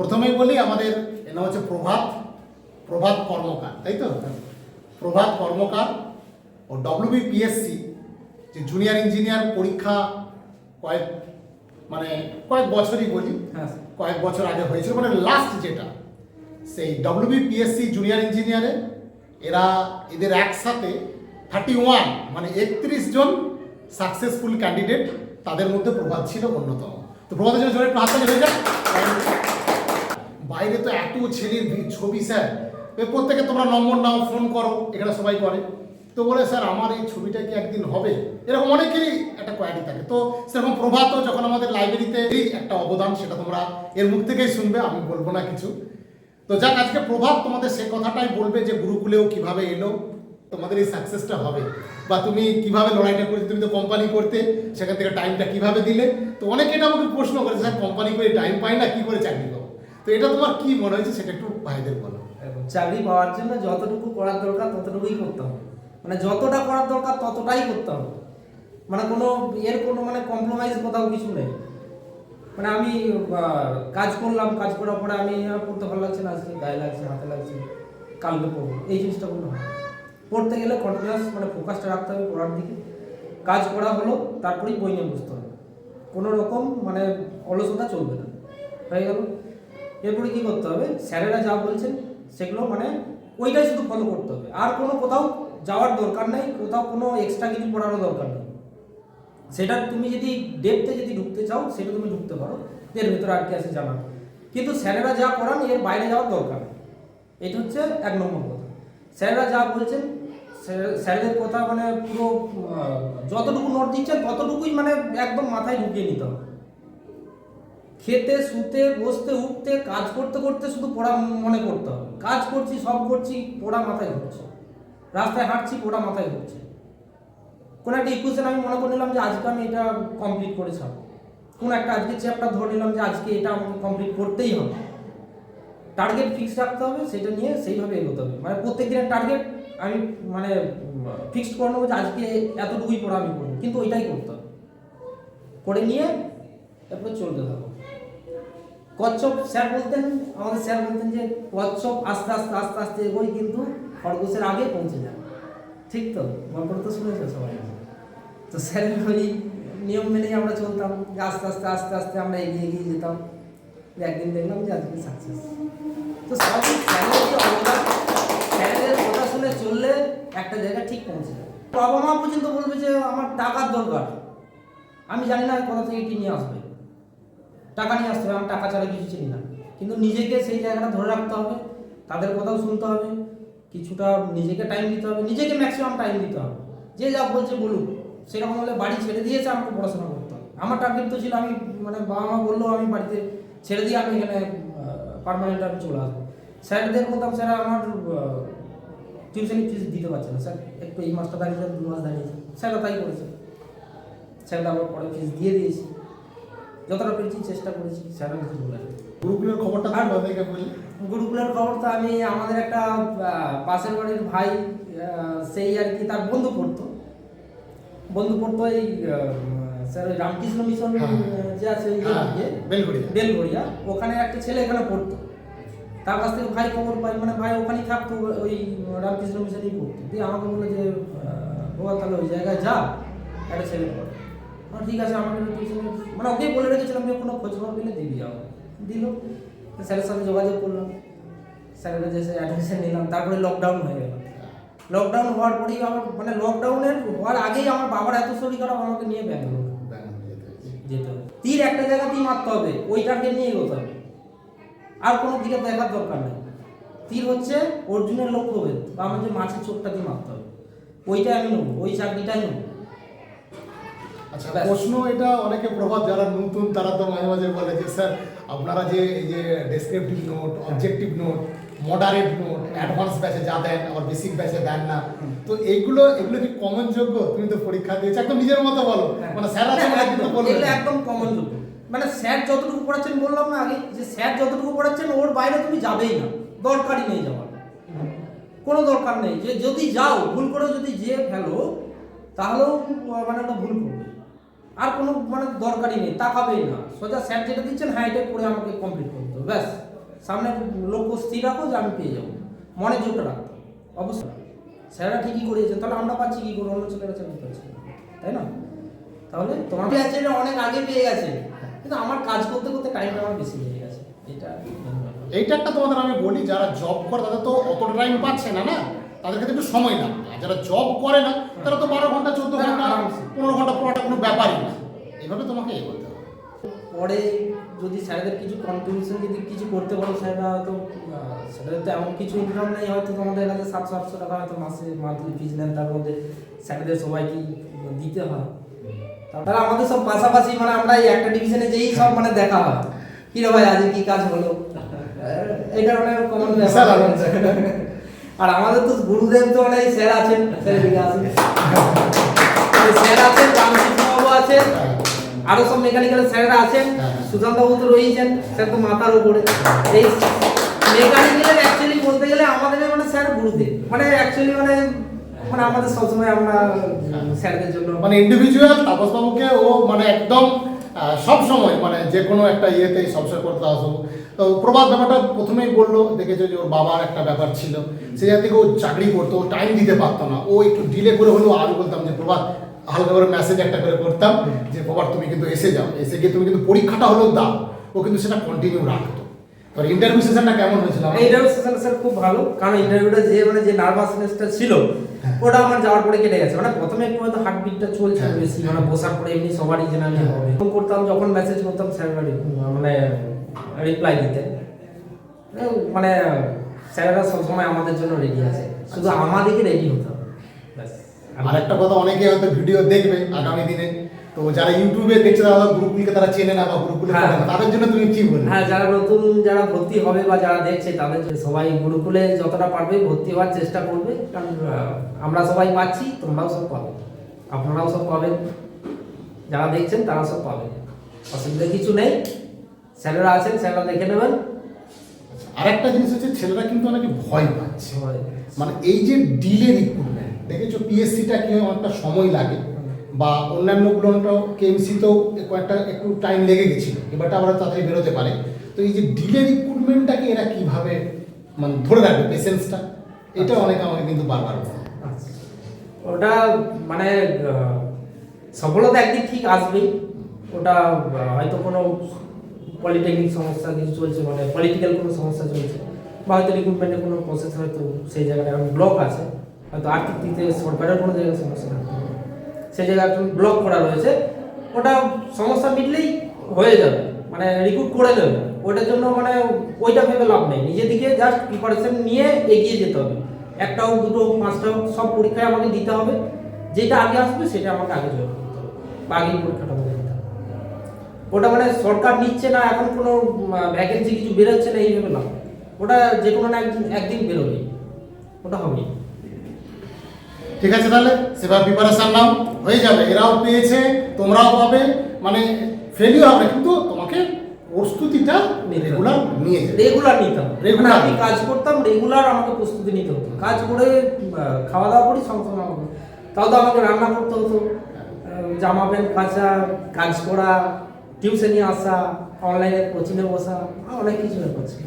প্রথমেই বলি আমাদের এর নাম হচ্ছে প্রভাত প্রভাত কর্মকার তাই তো? প্রভাত কর্মকার ও ডব্লিউবিপিএসসি যে জুনিয়র ইঞ্জিনিয়ার পরীক্ষা কয়েক মানে কয়েক বছরই বলি হ্যাঁ। কয়েক বছর আগে হয়েছিল মানে লাস্ট যেটা সেই ডব্লিউবিপিএসসি জুনিয়র ইঞ্জিনিয়ারে এরা এদের একসাথে থার্টি ওয়ান মানে একত্রিশ জন সাকসেসফুল ক্যান্ডিডেট তাদের মধ্যে প্রভাত ছিল অন্যতম। তো প্রভাতের জন্য জোরে একটু হাততালি হয়ে যায় বাইরে তো এত ছেলের ছবি, স্যার। প্রত্যেকে তোমরা নম্বর নাও, ফোন করো, এখানে সবাই করে। তো বলে, স্যার, আমার এই ছবিটা কি একদিন হবে? এরকম অনেকেরই একটা কোয়ারি থাকে। তো সেরকম প্রভাতও যখন আমাদের লাইব্রেরিতে এই একটা অবদান, সেটা তোমরা এর মুখ থেকেই শুনবে, আমি বলব না কিছু। তো যাক, আজকে প্রভাত তোমাদের সে কথাটাই বলবে যে, গুরুকুলেও কীভাবে এলো? তোমাদের এই সাকসেসটা হবে? বা, তুমি কীভাবে লড়াইটা করেছ? তুমি তো কোম্পানি করতে, সেখান থেকে টাইমটা কীভাবে দিলে? তো অনেকে এটা আমাকে প্রশ্ন করেছে, স্যার কোম্পানি করে টাইম পাই না? কি করে চাকরি এটা তোমার কি মনে হয়েছে সেটা একটু ভাইদের বলো। চাকরি পাওয়ার জন্য যতটুকু করার দরকার ততটুকুই করতে হবে। মানে যতটা করার দরকার ততটাই করতে হবে। মানে কোনো এর কোনো মানে কম্প্রোমাইজ কোথাও কিছু নেই। মানে আমি কাজ করলাম, কাজ করার পরে আমি পড়তে ভালো লাগছে না, আজকে গায়ে লাগছে, হাতে লাগছে, কালকে পড়ব। এই জিনিসটা কোনো হয় পড়তে গেলে কন্টিনিউয়াস মানে ফোকাসটা রাখতে হবে পড়ার দিকে। কাজ করা হলো, তারপরেই বই নিয়ে বুঝতে হবে। কোনো রকম মানে অলসতা চলবে না। হয়ে গেল। এরপরে কি করতে হবে? স্যারেরা যা বলছেন সেগুলো মানে ওইটাই শুধু ফলো করতে হবে। আর কোনো কোথাও যাওয়ার দরকার নেই, কোথাও কোনো এক্সট্রা কিছু পড়ারও দরকার নেই। সেটা তুমি যদি ডেপতে যদি ঢুকতে চাও, সেটা তুমি ঢুকতে পারো। এর ভেতরে আর কি আছে জানা কিন্তু স্যারেরা যা করান, এর বাইরে যাওয়ার দরকার নেই। এটা হচ্ছে এক নম্বর কথা। স্যারেরা যা বলছেন, স্যার- স্যারেদের কথা মানে পুরো যতটুকু নোট দিচ্ছেন, ততটুকুই মানে একদম মাথায় ঢুকিয়ে নিতে হবে। খেতে, শুতে, বসতে, উঠতে, কাজ করতে করতে শুধু পড়া মনে করতে হবে। কাজ করছি, সব করছি, পড়া মাথায় ঘুরছে রাস্তায় হাঁটছি, পড়া মাথায় ঘুরছে কোনো একটা ইকুয়েশন আমি মনে করে নিলাম যে আজকে আমি এটা কমপ্লিট করে ছাড়বো। কোনো একটা আজকে চ্যাপ্টার ধরে নিলাম যে আজকে এটা আমাকে কমপ্লিট করতেই হবে। টার্গেট ফিক্স রাখতে হবে, সেটা নিয়ে সেইভাবে এগোতে হবে। মানে প্রত্যেক দিনের টার্গেট আমি মানে ফিক্সড করে নেব যে আজকে এতটুকুই পড়া আমি করব। কিন্তু ওইটাই করতে হবে। করে নিয়ে তারপরে চলতে থাকো। কচ্ছপ স্যার বলতেন, আমাদের স্যার বলতেন যে কচ্ছপ আস্তে আস্তে আস্তে আস্তে এগোই কিন্তু খরগোশের আগে পৌঁছে যায়। ঠিক তো? গল্পটা তো শুনেছো সবাই। তো স্যারের ওই নিয়ম মেনেই আমরা চলতাম, যে আস্তে আস্তে আস্তে আস্তে আমরা এগিয়ে এগিয়ে যেতাম। একদিন দেখলাম যে আজকে সাকসেস তো সবই স্যারের কথা শুনে চললে একটা জায়গা ঠিক পৌঁছে যাবে বাবা মা পর্যন্ত বলবে যে আমার টাকার দরকার। আমি জানি না কোথা থেকে কি নিয়ে আসবে। টাকা নিয়ে আসতে হবে, আমি টাকা ছাড়া কিছু চিনি না। কিন্তু নিজেকে সেই জায়গাটা ধরে রাখতে হবে, তাদের কথাও শুনতে হবে, কিছুটা নিজেকে টাইম দিতে হবে, নিজেকে ম্যাক্সিমাম টাইম দিতে হবে। যে যা বলছে বলুক, সেরকম হলে বাড়ি ছেড়ে দিয়েছে আমাকে পড়াশোনা করতে হবে। আমার টার্গেট তো ছিল আমি মানে বাবা মা বলল আমি বাড়িতে ছেড়ে দিয়ে আমি এখানে পারমানেন্ট আমি চলে আসব। স্যারদের বলতাম স্যার আমার টিউশনি ফিস দিতে পারছে না স্যার। একটু এই মাসটা দাঁড়িয়েছে, দু মাস দাঁড়িয়েছে। স্যাররা তাই করেছে। স্যাররা আবার পরে ফিস দিয়ে দিয়েছি। যতটা পেরেছি চেষ্টা করেছি স্যাররা গুরুকুলের খবরটা আর- বলি গুরুকুলের খবর তো আমি আমাদের একটা পাশের বাড়ির ভাই সেই আর কি তার বন্ধু পড়তো। বন্ধু পড়তো এই স্যার ওই রামকৃষ্ণ মিশন হ্যাঁ। যে আছে হ্যাঁ বেলগুড়িয়া বেলগড়িয়া ওখানে একটা ছেলে এখানে পড়তো। তার কাছ থেকে ভাই খবর পাই মানে ভাই ওখানেই থাকতো ওই রামকৃষ্ণ মিশনেই পড়তো। দিয়ে আমাকে বলল যে বাবা তাহলে ওই জায়গায় যা একটা ছেলে পড়ে। আমার ঠিক আছে, আমাকে মানে ওকেই বলে রেখেছিলাম যে, কোনো খোঁজ খবর পেলে দিবি যাও দিল। স্যারের সাথে যোগাযোগ করলাম। স্যারের কাছে অ্যাডমিশন নিলাম। তারপরে লকডাউন হয়ে গেল। লকডাউন হওয়ার পরেই আমার মানে লকডাউনের হওয়ার আগেই আমার বাবার এত শরীর খারাপ আমাকে নিয়ে ব্যাঙ্গালোর। যেতে হবে। তীর একটা জায়গাতেই মারতে হবে। ওই টার্গেট নিয়ে এগোতে হবে। আর কোনো দিকে দেখার দরকার নেই। তীর হচ্ছে অর্জুনের লক্ষ্যভেদ। বা আমার যে মাছের চোখটা দিয়ে মারতে হবে। ওইটাই আমি নেব। ওই চাকরিটাই নেব। আচ্ছা প্রশ্ন এটা অনেকে প্রভাব যারা নতুন তারা তো মাঝে মাঝে বলে যে স্যার আপনারা যে এই যে descriptive note objective note moderate note advance ব্যাচে যা দেন আবার বেসিক ব্যাচে দেন না। তো এইগুলো এগুলো কি কমন যোগ্য? তুমি তো পরীক্ষা দিয়েছ একদম নিজের মতো বলো। মানে স্যার আছে হ্যাঁ, বলবে এগুলো একদম কমন যোগ্য। মানে স্যার যতটুকু পড়াচ্ছেন বললাম না আগে যে স্যার যতটুকু পড়াচ্ছেন ওর বাইরে তুমি যাবেই না। দরকারই নেই যাওয়ার। কোনো দরকার নেই। যে যদি যাও ভুল করে যদি যে ফেলো তাহলেও মানে ওটা ভুল করবে। আর কোনো মানে দরকারই নেই তাকাবেই না। সোজা স্যার যেটা দিচ্ছেন হ্যাঁ এটা করে আমাকে কমপ্লিট করতে হবে ব্যাস। সামনে লক্ষ্য স্থির রাখো যে আমি পেয়ে যাব। মনে জোরটা রাখো। অবশ্যই। স্যারেরা ঠিকই করিয়েছেন তাহলে আমরা পাচ্ছি কি করে? অন্য ছেলেরা চাকরি পাচ্ছে। তাই না? তাহলে তোমার আছে অনেক আগে পেয়ে গেছে। কিন্তু আমার কাজ করতে করতে টাইমটা আমার বেশি লেগে গেছে। এটা এইটা একটা তোমাদের আমি বলি যারা জব করে তাদের তো অতটা টাইম পাচ্ছে না না? তাদের ক্ষেত্রে একটু সময় লাগে আর যারা জব করে না তারা তো বারো ঘণ্টা চোদ্দ হ্যাঁ, ঘণ্টা পনেরো ঘণ্টা পড়াটা কোনো ব্যাপারই না। এইভাবে তোমাকে এ করতে হবে। পরে যদি স্যারদের কিছু কন্ট্রিবিউশন যদি কিছু করতে পারো স্যাররা হয়তো স্যারদের তো এমন কিছু ইনকাম নেই হয়তো তোমাদের কাছে সাতশো আটশো টাকা হয়তো মাসে মান্থলি ফিজ নেন তার মধ্যে স্যারদের সবাইকে দিতে হয়। তারপরে আমাদের সব পাশাপাশি মানে আমরা এই একটা ডিভিশনে যেই সব মানে দেখা হয়। কি রে ভাই আজকে কি কাজ হলো? এটা মানে কমন আনন্দ। আর আমাদের তো গুরুদেব তো অনেক স্যার আছেন স্যার এদিকে আসুন। স্যার আছেন রামকৃষ্ণবাবু আছেন আরও সব মেকানিক্যাল স্যাররা আছেন হ্যাঁ। সুশান্ত বাবু তো রয়েছেন স্যার তো মাথার উপরে। এই মেকানিক্যালের অ্যাকচুয়ালি বলতে গেলে আমাদের মানে স্যার গুরুদেব। মানে অ্যাকচুয়ালি মানে মানে আমাদের সবসময় আমরা স্যারদের জন্য মানে ইন্ডিভিজুয়াল তাপস বাবুকে ও মানে একদম সব সময় মানে যে কোনো একটা ইয়েতেই সবসময় করতে আসব তো প্রভাত ব্যাপারটা প্রথমেই বলল, দেখেছ যে ওর বাবার একটা ব্যাপার ছিল। সে জায়গা থেকে ও চাকরি করতো, ও টাইম দিতে পারতো না। ও একটু ডিলে করে হলেও আমি বলতাম যে, প্রভাত, হালকা করে মেসেজ একটা করে করতাম যে, প্রভাত, তুমি কিন্তু এসে যাও। এসে গিয়ে তুমি কিন্তু পরীক্ষাটা হলেও দাও। ও কিন্তু সেটা কন্টিনিউ রাখতো। তো ইন্টারভিউ সেশনটা কেমন হয়েছিল? ইন্টারভিউ সেশন স্যার খুব ভালো। কারণ ইন্টারভিউটা যে মানে যে নার্ভাসনেসটা ছিল ওটা আমার যাওয়ার পরে কেটে গেছে। মানে প্রথমে একটু হয়তো হার্টবিটটা চলছে হ্যাঁ। বেশি মানে বসার পরে এমনি সবারই জেনারেলি হবে। ফোন করতাম যখন মেসেজ করতাম স্যার মানে রিপ্লাই দিতে। মানে স্যারেরা সবসময় আমাদের জন্য রেডি আছে। শুধু আমাদেরকে রেডি হতে হবে। আর একটা কথা অনেকে হয়তো ভিডিও দেখবে আগামী দিনে। তো যারা ইউটিউবে দেখছে তারা গ্রুপগুলিকে তারা চেনে না বা গ্রুপগুলো হ্যাঁ। তাদের জন্য তুমি কি বলবে হ্যাঁ যারা নতুন যারা ভর্তি হবে বা যারা দেখছে তাদের সবাই গুরুকুলে যতটা পারবে ভর্তি হওয়ার চেষ্টা করবে। কারণ আমরা সবাই পাচ্ছি তোমরাও সব পাবে। আপনারাও সব পাবেন। যারা দেখছেন তারা সব পাবেন অসুবিধা কিছু নেই। স্যারেরা আছেন স্যারেরা দেখে নেবেন। আর একটা জিনিস হচ্ছে ছেলেরা কিন্তু অনেকে ভয় পাচ্ছে। মানে এই যে ডিলে রিক্রুটমেন্ট দেখেছ পিএসসিটা কি অনেকটা সময় লাগে। বা অন্যান্যগুলো অনেকটা কেএমসিতেও কয়েকটা একটু টাইম লেগে গেছিল এবারটা আবার তাড়াতাড়ি বেরোতে পারে তো এই যে ডিলে রিক্রুটমেন্টটাকে এরা কীভাবে মানে ধরে রাখবে পেশেন্সটা এটা অনেকে আমাকে কিন্তু বারবার। আচ্ছা। ওটা মানে সফলতা একদিন ঠিক আসবেই ওটা হয়তো কোনো পলিটেকনিক সমস্যা কিছু চলছে মানে পলিটিক্যাল কোনো সমস্যা চলছে বা হয়তো রিক্রুটমেন্টের কোনো প্রসেস হয়তো সেই জায়গাটা এখন ব্লক আছে হয়তো আর্থিক দিক থেকে সরকারের কোনো জায়গায় সমস্যা থাকতে। সেই এখন ব্লক করা রয়েছে, ওটা সমস্যা মিটলেই হয়ে যাবে মানে রিক্রুট করে দেবে ওটার জন্য মানে ওইটা ভেবে লাভ নেই। নিজে দিকে জাস্ট প্রিপারেশন নিয়ে এগিয়ে যেতে হবে। একটা হোক দুটো হোক পাঁচটা হোক সব পরীক্ষায় আমাকে দিতে হবে। যেটা আগে আসবে, সেটা আমাকে আগে জয়েন করতে হবে। বা পরীক্ষাটা হবে। ওটা মানে সরকার নিচ্ছে না, এখন কোনো ভ্যাকেন্সি কিছু বেরোচ্ছে না এইভাবে না ওটা যে কোনো না একদিন একদিন বেরোবে ওটা হবেই। ঠিক আছে তাহলে? সেভাবে প্রিপারেশন নাও। হয়ে যাবে। এরাও পেয়েছে তোমরাও পাবে। মানে ফেলিও হবে কিন্তু তোমাকে প্রস্তুতিটা। রেগুলার নিয়ে রেগুলার নিতে হবে। Regular। মানে আমি কাজ করতাম রেগুলার আমাকে প্রস্তুতি নিতে হতো। কাজ করে খাওয়া দাওয়া করি সঙ্গে আমাকে তাও তো আমাকে রান্না করতে হতো। জামা প্যান্ট কাচা কাজ করা টিউশনি আসা অনলাইনে কোচিংয়ে বসা অনেক কিছু ব্যাপার ছিল